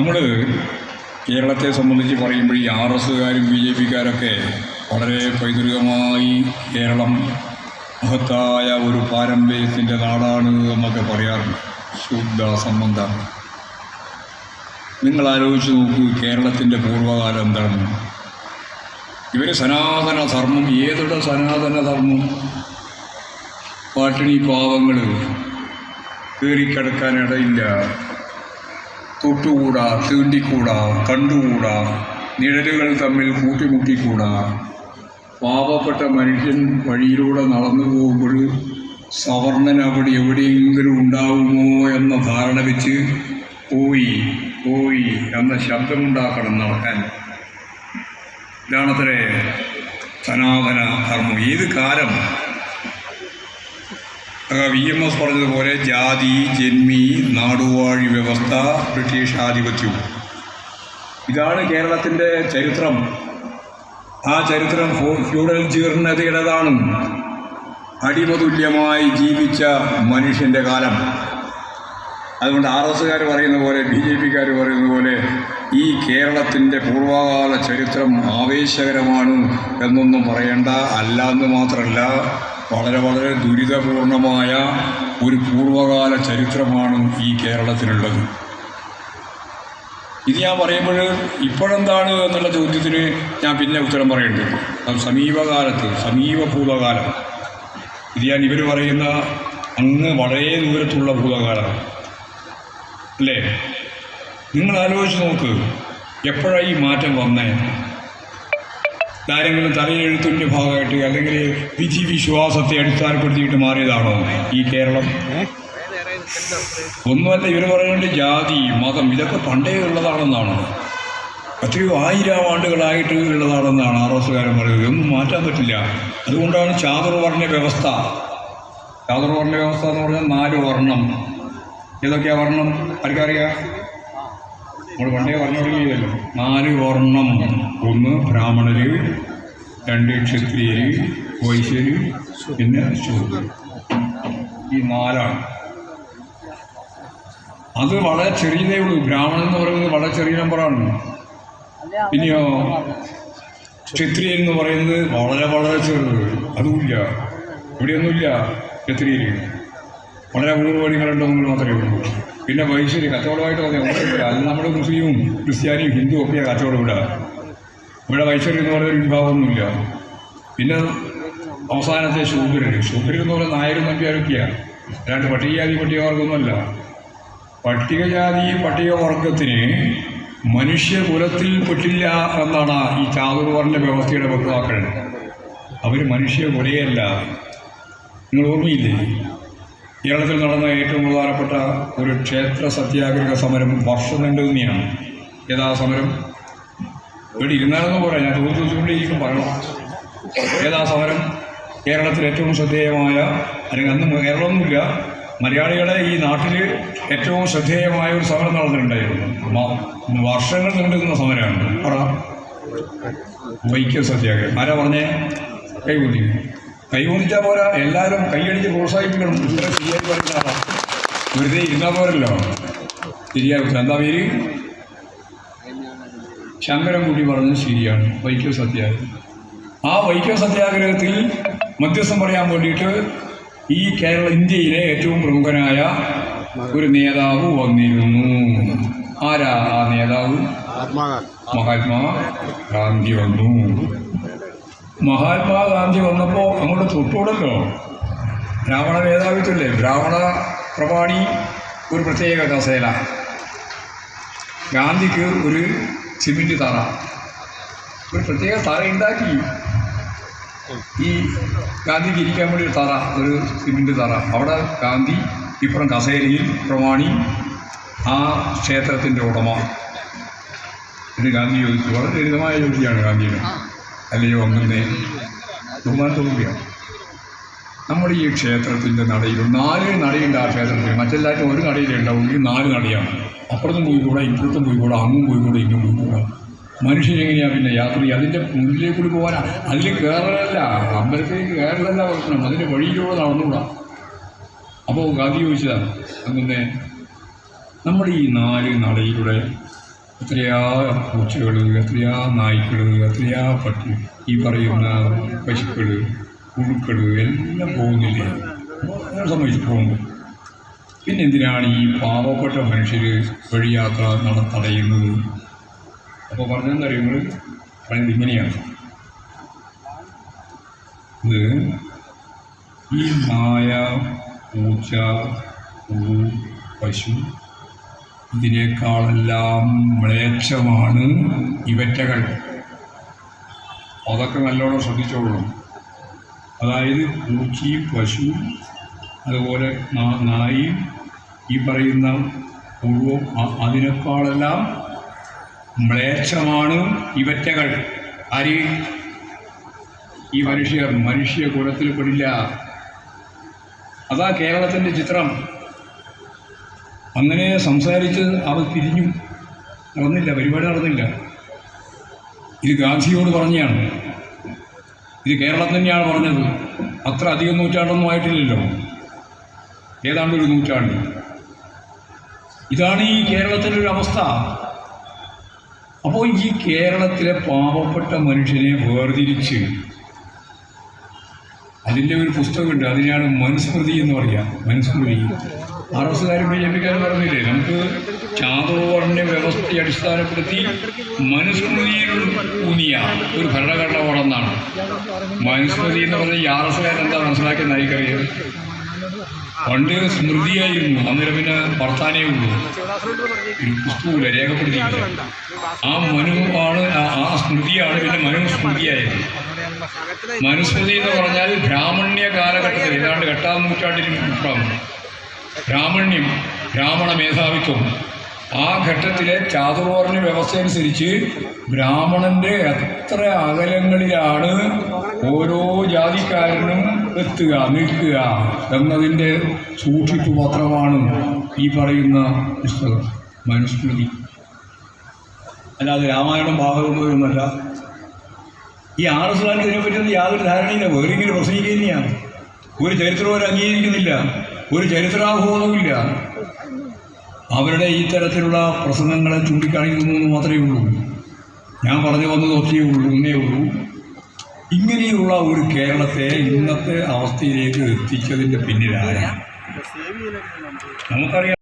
നമ്മൾ കേരളത്തെ സംബന്ധിച്ച് പറയുമ്പോൾ ഈ ആർ എസ്സുകാരും ബി ജെ പിക്കാരൊക്കെ വളരെ പൈതൃകമായി കേരളം മഹത്തായ ഒരു പാരമ്പര്യത്തിന്റെ നാടാണ് എന്നൊക്കെ പറയാറുണ്ട്. ശുദ്ധ സംബന്ധം. നിങ്ങൾ ആലോചിച്ച് നോക്കൂ കേരളത്തിന്റെ പൂർവകാലം എന്താണ്? ഇവർ സനാതന ധർമ്മം ഏതൊരു സനാതന ധർമ്മം? പാട്ടിണി പാവങ്ങൾ കയറിക്കിടക്കാനിടയില്ല. തൊട്ടുകൂടാ തീണ്ടിക്കൂടാ കണ്ടുകൂടാ നിഴലുകൾ തമ്മിൽ കൂട്ടിമുട്ടിക്കൂടാ. പാവപ്പെട്ട മനുഷ്യൻ വഴിയിലൂടെ നടന്നു പോകുമ്പോൾ സവർണൻ അവിടെ എവിടെയെങ്കിലും ഉണ്ടാവുമോ എന്ന ധാരണ വെച്ച് പോയി പോയി എന്ന ശബ്ദമുണ്ടാക്കണം നടക്കാൻ. ഇതാണത്രേ സനാതന ധർമ്മം ഏത് കാലം? വി എം എസ് പറഞ്ഞതുപോലെ ജാതി ജന്മി നാടുവാഴി വ്യവസ്ഥ ബ്രിട്ടീഷ് ആധിപത്യവും ഇതാണ് കേരളത്തിന്റെ ചരിത്രം. ആ ചരിത്രം ഫ്യൂഡൽ ജീർണതയുടേതാണ് അടിമതുല്യമായി ജീവിച്ച മനുഷ്യന്റെ കാലം. അതുകൊണ്ട് ആർ എസ്സുകാർ പറയുന്ന പോലെ ബി ജെ പിക്കാർ പറയുന്ന പോലെ ഈ കേരളത്തിന്റെ പൂർവകാല ചരിത്രം ആവേശകരമാണ് എന്നൊന്നും പറയേണ്ട അല്ല എന്ന് മാത്രമല്ല വളരെ വളരെ ദുരിതപൂർണമായ ഒരു പൂർവകാല ചരിത്രമാണ് ഈ കേരളത്തിനുള്ളത് ഇത് ഞാൻ പറയുമ്പോൾ ഇപ്പോഴെന്താണ് എന്നുള്ള ചോദ്യത്തിന് ഞാൻ പിന്നെ ഉത്തരം പറയേണ്ടത് സമീപകാലത്ത് സമീപ ഭൂതകാലം ഇത് ഞാൻ ഇവർ പറയുന്ന അങ്ങ് വളരെ ദൂരത്തുള്ള ഭൂതകാലം. അല്ലേ? നിങ്ങൾ ആലോചിച്ച് നോക്ക് എപ്പോഴാണ് ഈ മാറ്റം വന്നേ? ആരെങ്കിലും തലയെഴുത്തിന്റെ ഭാഗമായിട്ട് അല്ലെങ്കിൽ വിധി വിശ്വാസത്തെ അടിസ്ഥാനപ്പെടുത്തിയിട്ട് മാറിയതാണോ ഈ കേരളം? ഒന്നുമല്ല ഇവർ പറയുന്നത് ജാതി മതം ഇതൊക്കെ പണ്ടേ ഉള്ളതാണെന്നാണ്. എത്രയോ ആയിരം ആണ്ടുകളായിട്ട് ഉള്ളതാണെന്നാണ് ആർ എസ്സുകാരൻ പറയുന്നത്. ഇതൊന്നും മാറ്റാൻ പറ്റില്ല. അതുകൊണ്ടാണ് ചാതുർവർണ വ്യവസ്ഥ. ചാതുർവർണ വ്യവസ്ഥ എന്ന് പറഞ്ഞാൽ നാല് വർണം. ഏതൊക്കെയാ വർണം? ആർക്കറിയാം? നമ്മൾ പണ്ടേ പറഞ്ഞു തുടങ്ങിയതല്ലോ നാല് വർണം. ഒന്ന് ബ്രാഹ്മണര് രണ്ട് ക്ഷത്രിയര് വൈശ്യര് പിന്നെ ശൂദ്രർ ഈ നാലാണ്. അത് വളരെ ചെറിയതേ ഉള്ളൂ. ബ്രാഹ്മണൻ എന്ന് പറയുന്നത് വളരെ ചെറിയ നമ്പറാണ് പിന്നെയോ ക്ഷത്രിയൻ എന്ന് പറയുന്നത് വളരെ വളരെ ചെറുത്. അതുമില്ല. ഇവിടെയൊന്നുമില്ല. ക്ഷത്രിയര്. വളരെ പൂർവപടികളുണ്ടെങ്കിൽ മാത്രമേ ഉള്ളൂ. പിന്നെ വൈശ്വര്യ കച്ചവടമായിട്ട് പറഞ്ഞാൽ അത് നമ്മുടെ മുസ്ലിമും ക്രിസ്ത്യാനിയും ഹിന്ദുവും ഒക്കെ കച്ചവടം ഇവിടെ. ഇവിടെ വൈശ്വര്യം എന്ന് പറയുന്ന ഒരു വിഭാഗമൊന്നുമില്ല. പിന്നെ അവസാനത്തെ ശൂദ്രർ ശൂദ്രർ എന്ന് പറയുന്ന നായരും നമ്പ്യാരൊക്കെയാണ് അല്ലാണ്ട് പട്ടികജാതി പട്ടികവർഗമൊന്നുമല്ല. പട്ടികജാതി പട്ടികവർഗത്തിന് മനുഷ്യകുലത്തിൽ പെട്ടില്ല എന്നാണ് ഈ ചാതുർവർണ വ്യവസ്ഥയുടെ വക്താക്കൾ. അവർ മനുഷ്യകുലയല്ല നിങ്ങൾ ഓർമ്മയില്ലേ? കേരളത്തിൽ നടന്ന ഏറ്റവും പ്രധാനപ്പെട്ട ഒരു ക്ഷേത്ര സത്യാഗ്രഹ സമരം വർഷം രണ്ടു തന്നെയാണ് ഏതാ സമരം? ഇവിടെ ഇരുന്നാലെന്ന് പറയാം ഞാൻ ചോദിച്ചുകൊണ്ടേയിരിക്കും പറയണം. ഏതാ സമരം? കേരളത്തിൽ ഏറ്റവും ശ്രദ്ധേയമായ അല്ലെങ്കിൽ അന്ന് കേരളമൊന്നുമില്ല മലയാളികളെ ഈ നാട്ടിൽ ഏറ്റവും ശ്രദ്ധേയമായ ഒരു സമരം നടന്നിട്ടുണ്ടായിരുന്നു. വർഷങ്ങൾ നീണ്ടുനിന്ന സമരമാണ്. പറ. വൈക്കം സത്യാഗ്രഹം. ആരാ പറഞ്ഞേ? കൈകൂടി കൈകൂടിച്ചാൽ പോരാ. എല്ലാവരും കൈയടിച്ച് പ്രോത്സാഹിപ്പിക്കണം. ഇത്ര ചെയ്യാൻ പറയുന്ന ആളാ. വെറുതെ ഇരുന്നാൽ പോരല്ലോ. ശരിയാകും എന്താ പേര്? ശങ്കരൻകുട്ടി പറഞ്ഞത് ശരിയാണ്. വൈക്കോ സത്യാഗ്രഹം. ആ വൈക്കോ സത്യാഗ്രഹത്തിൽ മധ്യസ്ഥം പറയാൻ വേണ്ടിയിട്ട് ഈ കേരള ഇന്ത്യയിലെ ഏറ്റവും പ്രമുഖനായ ഒരു നേതാവ് വന്നിരുന്നു. ആരാ ആ നേതാവ്? മഹാത്മാ ഗാന്ധി വന്നു. മഹാത്മാഗാന്ധി വന്നപ്പോൾ അങ്ങോട്ട് തൊട്ടുകൂടല്ലോ ബ്രാഹ്മണ മേധാവിത്വല്ലേ? ബ്രാഹ്മണ പ്രമാണി ഒരു പ്രത്യേക കസേല. ഗാന്ധിക്ക് ഒരു സിമെന്റ് തറ. ഒരു പ്രത്യേക തറ ഉണ്ടാക്കി. ഈ ഗാന്ധിക്ക് ഇരിക്കാൻ വേണ്ടി ഒരു തറ ഒരു സിമെന്റ് തറ. അവിടെ ഗാന്ധി ഇപ്പുറം കസേരയിൽ പ്രമാണി ആ ക്ഷേത്രത്തിന്റെ ഉടമ. എന്ന് ഗാന്ധി ചോദിച്ചു. വളരെ ലളിതമായ ചോദ്യമാണ് ഗാന്ധിയുടെ. അല്ലയോ അങ്ങനെ ബഹുമാനത്തോടുകൂടിയാണ് നമ്മുടെ ഈ ക്ഷേത്രത്തിന്റെ നടയിൽ നാല് നടയുണ്ട് ആ ക്ഷേത്രത്തിൽ. മറ്റെല്ലാവരും ഒരു നടയിലേ ഉണ്ടാവും ഈ നാല് നടയാണ്. അപ്പുറത്തും പോയി കൂടാ ഇപ്പുറത്തും പോയി കൂടാ അങ്ങും പോയി കൂടാ ഇങ്ങും പോയി കൂടാ മനുഷ്യനെങ്ങനെയാണ് പിന്നെ യാത്ര ചെയ്യുക? അതിന്റെ മുന്നിലേക്ക് കൂടി പോകാനാ അതിൽ കയറലല്ല അമ്പലത്തിലേക്ക് കയറലല്ല പ്രശ്നം. അതിന്റെ വഴിയിലൂടെ നടന്നുകൂടാ അപ്പോൾ ഗാന്ധി ചോദിച്ചതാണ് അങ്ങനെ നമ്മുടെ ഈ നാല് നടയിലൂടെ എത്രയാ പൂച്ചകൾ എത്രയാ നായ്ക്കൾ എത്രയാ പട്ടി ഈ പറയുന്ന പശുക്കൾ പുഴുക്കൾ എല്ലാം പോകുന്നില്ലേ? സമ്മതിച്ചു പോകുന്നു പിന്നെ എന്തിനാണ് ഈ പാവപ്പെട്ട മനുഷ്യർ വഴിയാത്ര നട തടയുന്നത് അപ്പോൾ പറഞ്ഞെന്നറിയുമ്പോൾ പറയുന്നത് ഇങ്ങനെയാണ്. ഇത് ഈ നായ പൂച്ച പശു ഇതിനേക്കാളെല്ലാം മ്ലേച്ഛമാണ് ഇവറ്റകൾ. അതൊക്കെ നല്ലോണം ശ്രദ്ധിച്ചോളണം. അതായത് പൂച്ചയും പശു അതുപോലെ നായി ഈ പറയുന്ന പുഴുവും അ- അതിനേക്കാളെല്ലാം മ്ലേച്ഛമാണ് ഇവറ്റകൾ. ആര്? ഈ മനുഷ്യർ. മനുഷ്യ കുലത്തിൽ പെടില്ല. അതാ കേരളത്തിന്റെ ചിത്രം. അങ്ങനെ സംസാരിച്ച് അവർ പിരിഞ്ഞു നടന്നില്ല പരിപാടി നടന്നില്ല. ഇത് ഗാന്ധിയോട് പറഞ്ഞാണ്. ഇത് കേരളം തന്നെയാണ് പറഞ്ഞത്. അത്ര അധികം നൂറ്റാണ്ടൊന്നും ആയിട്ടില്ലല്ലോ. ഏതാണ്ട് ഒരു നൂറ്റാണ്ട്. ഇതാണ് ഈ കേരളത്തിന്റെ ഒരു അവസ്ഥ. അപ്പോൾ ഈ കേരളത്തിലെ പാവപ്പെട്ട മനുഷ്യനെ വേർതിരിച്ച് അതിന്റെ ഒരു പുസ്തകമുണ്ട്. അതിനാണ് മനുസ്മൃതി എന്ന് പറയുക മനുസ്മൃതി. ആർ എസ് കാരും ബി ജെ പിക്കാരും പറഞ്ഞില്ലേ? നമുക്ക് ചാതുർവർണ വ്യവസ്ഥയെ അടിസ്ഥാനപ്പെടുത്തി മനുസ്മൃതിയിൽ ഊന്നിയ ഒരു ഭരണഘടന ഉടന്നാണ് മനുസ്മൃതി എന്ന് പറഞ്ഞാൽ ഈ ആർ എസ് കാരൻ എന്താ മനസ്സിലാക്കിയെന്ന് എനിക്കറിയാം. പണ്ട് സ്മൃതിയായിരുന്നു അന്നേരം പിന്നെ വർത്താനേ ഉള്ളൂ. പുസ്തകമില്ല രേഖപ്പെടുത്തിയില്ല ആ മനു ആണ് ആ- സ്മൃതിയാണ് പിന്നെ മനുസ്മൃതിയായത്. മനുസ്മൃതി എന്ന് പറഞ്ഞാൽ ബ്രാഹ്മണ്യ കാലഘട്ടത്തിൽ ഏതാണ്ട് എട്ടാം നൂറ്റാണ്ടിന് മുമ്പാണ് ബ്രാഹ്മണ്യം ബ്രാഹ്മണ മേധാവിത്വം. ആ ഘട്ടത്തിലെ ചാതുർവർണ വ്യവസ്ഥ അനുസരിച്ച് ബ്രാഹ്മണന്റെ എത്ര അകലങ്ങളിലാണ് ഓരോ ജാതിക്കാരനും എത്തുക നിൽക്കുക എന്നതിന്റെ സൂക്ഷിപ്പ് പത്രമാണ് ഈ പറയുന്ന പുസ്തകം മനുസ്മൃതി. അല്ലാതെ രാമായണം ഭാഗമൊന്നുമല്ല ഈ ആർ എസ് ഇതിനെപ്പറ്റി യാതൊരു ധാരണയില്ല വേറെ ഇങ്ങനെ പ്രസംഗിക്കുകയാണ് ഒരു ചരിത്രവും അംഗീകരിക്കുന്നില്ല ഒരു ചരിത്രാബോധവുമില്ല. അവരുടെ ഈ തരത്തിലുള്ള പ്രസംഗങ്ങളെ ചൂണ്ടിക്കാണിക്കുന്നു എന്ന് മാത്രമേ ഉള്ളൂ. ഞാൻ പറഞ്ഞു വന്നത് ഒറ്റയേ ഉള്ളൂ ഒന്നേ ഉള്ളൂ. ഇങ്ങനെയുള്ള ഒരു കേരളത്തെ ഇന്നത്തെ അവസ്ഥയിലേക്ക് എത്തിച്ചതിന്റെ പിന്നിലായ നമുക്കറിയാം.